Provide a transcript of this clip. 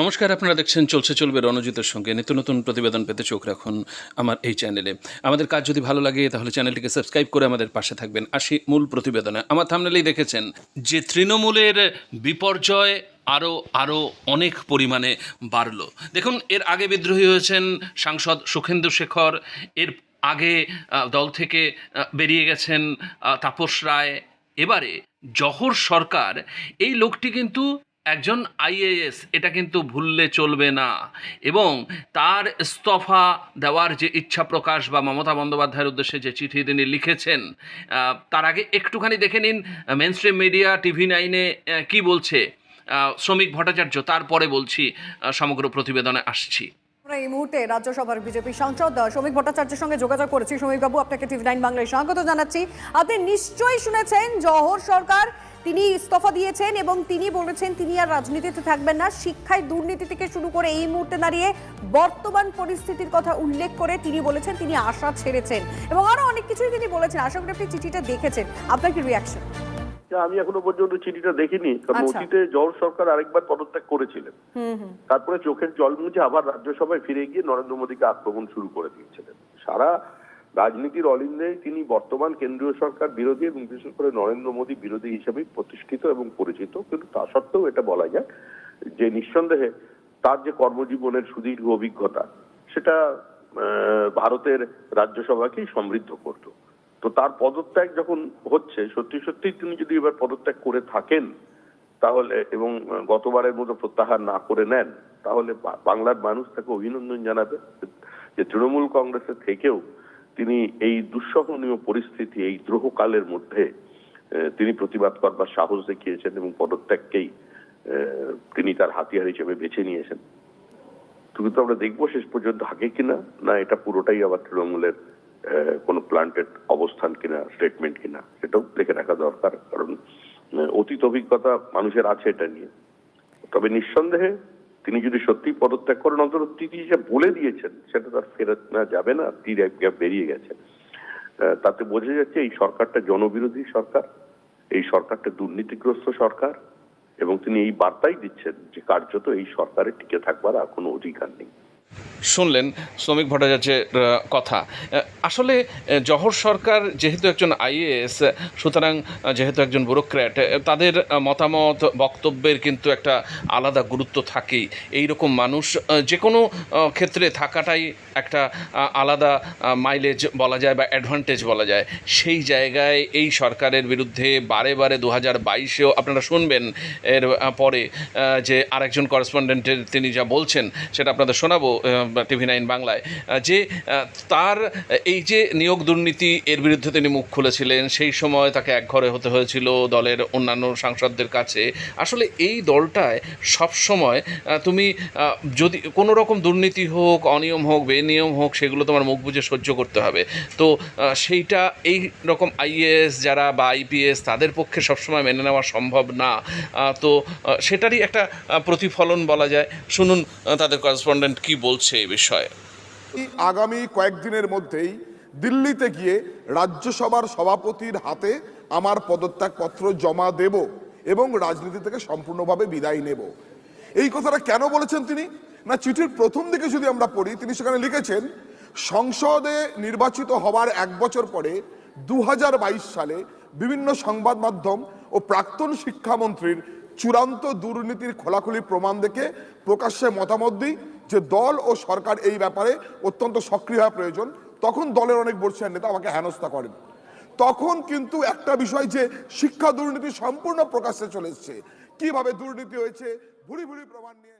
নমস্কার, আপনারা দেখছেন চলছে চলবে রণজিতের সঙ্গে। নিত্য নতুন প্রতিবেদন পেতে চোখ রাখুন আমার এই চ্যানেলে। আমাদের কাজ যদি ভালো লাগে, তাহলে চ্যানেলটিকে সাবস্ক্রাইব করে আমাদের পাশে থাকবেন। আসি মূল প্রতিবেদনে। আমার থামনেলেই দেখেছেন, যে তৃণমূলের বিপর্যয় আরও আরও অনেক পরিমাণে বাড়ল। দেখুন, এর আগে বিদ্রোহী হয়েছেন সাংসদ সুখেন্দু শেখর, এর আগে দল থেকে বেরিয়ে গেছেন তাপস রায়। এবারে জহর সরকার, এই লোকটি কিন্তু একজন আইএএস, এটা কিন্তু ভুললে চলবে না। এবং তার ইস্তফা দেওয়ার যে ইচ্ছা প্রকাশ বা মমতা বন্দ্যোপাধ্যায়ের উদ্দেশ্যে যে চিঠি তিনি লিখেছেন তার আগে একটুখানি দেখে নিন মেন স্ট্রিম মিডিয়া টিভি নাইনে কি বলছে শ্রমিক ভট্টাচার্য, তারপরে বলছি সমগ্র প্রতিবেদনে আসছি। আমরা এই মুহূর্তে রাজ্যসভার বিজেপি সাংসদ শ্রমিক ভট্টাচার্যের সঙ্গে যোগাযোগ করেছি। শ্রমিক বাবু আপনাকে টিভি নাইন বাংলায় স্বাগত জানাচ্ছি। আপনি নিশ্চয়ই শুনেছেন জহর সরকার তিনি ইস্তফা দিয়েছেন এবং তিনি বলেছেন তিনি আর রাজনীতিতে থাকবেন না। শিক্ষায় দুর্নীতি থেকে শুরু করে এই মুহূর্তে দাঁড়িয়ে বর্তমান পরিস্থিতির কথা উল্লেখ করে তিনি বলেছেন তিনি আশা ছেড়েছেন এবং আরও অনেক কিছুই তিনি বলেছেন। আশা করি আপনি চিঠিটা দেখেছেন। আপনার কি রিয়াকশন আমি এখনও পর্যন্ত চিঠিটা দেখিনি। কারণ আচ্ছা। অতীতে জহর সরকার আরেকবার পদত্যাগ করেছিলেন। তারপরে চোখের জল মুছে আবার রাজ্যসভায় ফিরে গিয়ে নরেন্দ্র মোদীকে আক্রমণ শুরু করে দিয়েছিলেন। সারা রাজনীতির অলিন্দে তিনি বর্তমান কেন্দ্রীয় সরকার বিরোধী এবং বিশেষ করে নরেন্দ্র মোদী বিরোধী হিসেবে প্রতিষ্ঠিত এবং পরিচিত। কিন্তু তা সত্ত্বেও এটা বলা যায় যে নিঃসন্দেহে তার যে কর্মজীবনের সুদীর্ঘ অভিজ্ঞতা, সেটা ভারতের রাজ্যসভাকেই সমৃদ্ধ করতো। তো তার পদত্যাগ যখন হচ্ছে, সত্যি সত্যি তিনি যদি এবার পদত্যাগ করে থাকেন, তাহলে এবং গতবারের মতো প্রত্যাহার না করে নেন, তাহলে বাংলার মানুষ তাকে অভিনন্দন জানাবে যে তৃণমূল কংগ্রেসের থেকেও তিনি এই দুঃসহনীয় পরিস্থিতি, এই দ্রোহকালের মধ্যে তিনি প্রতিবাদ করবার সাহস দেখিয়েছেন এবং পদত্যাগকেই তিনি তার হাতিয়ার হিসেবে বেছে নিয়েছেন। কিন্তু আমরা দেখব শেষ পর্যন্ত থাকে কিনা, না এটা পুরোটাই আবার তৃণমূলের কোনো প্লান্টেড অবস্থান কিনা স্টেটমেন্ট কিনা, সেটাও দেখে রাখা দরকার, কারণ অতীত অভিজ্ঞতা মানুষের আছে এটা নিয়ে। তবে নিঃসন্দেহে যদি সত্যি পদত্যাগ করেন, অন্তত তিনি যে বলে দিয়েছেন, সেটা তার ফেরত না যাবে না, তীর বেরিয়ে গেছে। তাতে বোঝা যাচ্ছে এই সরকারটা জনবিরোধী সরকার, এই সরকারটা দুর্নীতিগ্রস্ত সরকার, এবং তিনি এই বার্তাই দিচ্ছেন যে কার্যত এই সরকারের টিকে থাকবার আর কোনো অধিকার নেই। শুনলেন শ্রমিক ভট্টাচার্যের কথা। আসলে জহর সরকার যেহেতু একজন আইএএস, সুতরাং যেহেতু একজন ব্যুরোক্র্যাট তাদের মতামত, বক্তব্যের কিন্তু একটা আলাদা গুরুত্ব থাকেই। এই রকম মানুষ যে কোনো ক্ষেত্রে থাকাটাই একটা আলাদা মাইলেজ বলা যায় বা অ্যাডভান্টেজ বলা যায়। সেই জায়গায় এই সরকারের বিরুদ্ধে বারে বারে দু হাজার বাইশেও আপনারা শুনবেন এর পরে যে আরেকজন করেসপন্ডেন্টের তিনি যা বলছেন, সেটা আপনাদের শোনাবো। টিভি নাইন বাংলায় যে তার এই যে নিয়োগ দুর্নীতি এর বিরুদ্ধে তিনি মুখ খুলেছিলেন, সেই সময় তাকে একঘরে হতে হয়েছিল দলের অন্যান্য সাংসদদের কাছে। আসলে এই দলটায় সবসময় তুমি যদি কোনো রকম দুর্নীতি হোক, অনিয়ম হোক, বেনিয়ম হোক, সেগুলো তোমার মুখ বুঝে সহ্য করতে হবে। তো সেইটা এই রকম আইএএস যারা বা আইপিএস তাদের পক্ষে সবসময় মেনে নেওয়া সম্ভব না। তো সেটারই একটা প্রতিফলন বলা যায়। শুনুন তাদের করেসপন্ডেন্ট কী কি বলছে এই বিষয়ে। আগামী কয়েকদিনের মধ্যেই দিল্লিতে গিয়ে রাজ্যসভার সভাপতির হাতে আমার পদত্যাগপত্র জমা দেব এবং রাজনীতি থেকে সম্পূর্ণভাবে বিদায় নেব। এই কথাটা কেন বলেছেন তিনি? না, চিঠির প্রথম দিকে যদি আমরা পড়ি, তিনি সেখানে লিখেছেন, সংসদে নির্বাচিত হওয়ার এক বছর পরে দু হাজার বাইশ সালে বিভিন্ন সংবাদ মাধ্যম ও প্রাক্তন শিক্ষামন্ত্রীর চূড়ান্ত দুর্নীতির খোলাখুলি প্রমাণ দেখে প্রকাশ্যে মতামত দিই যে দল ও সরকার এই ব্যাপারে অত্যন্ত সক্রিয় হওয়া প্রয়োজন। তখন দলের অনেক বর্ষিয়ান নেতা আমাকে হেনস্থা করেন। তখন কিন্তু একটা বিষয় যে শিক্ষা দুর্নীতি সম্পূর্ণ প্রকাশ্যে চলে এসছে। কীভাবে দুর্নীতি হয়েছে? ভুড়ি ভুড়ি প্রমাণ নিয়ে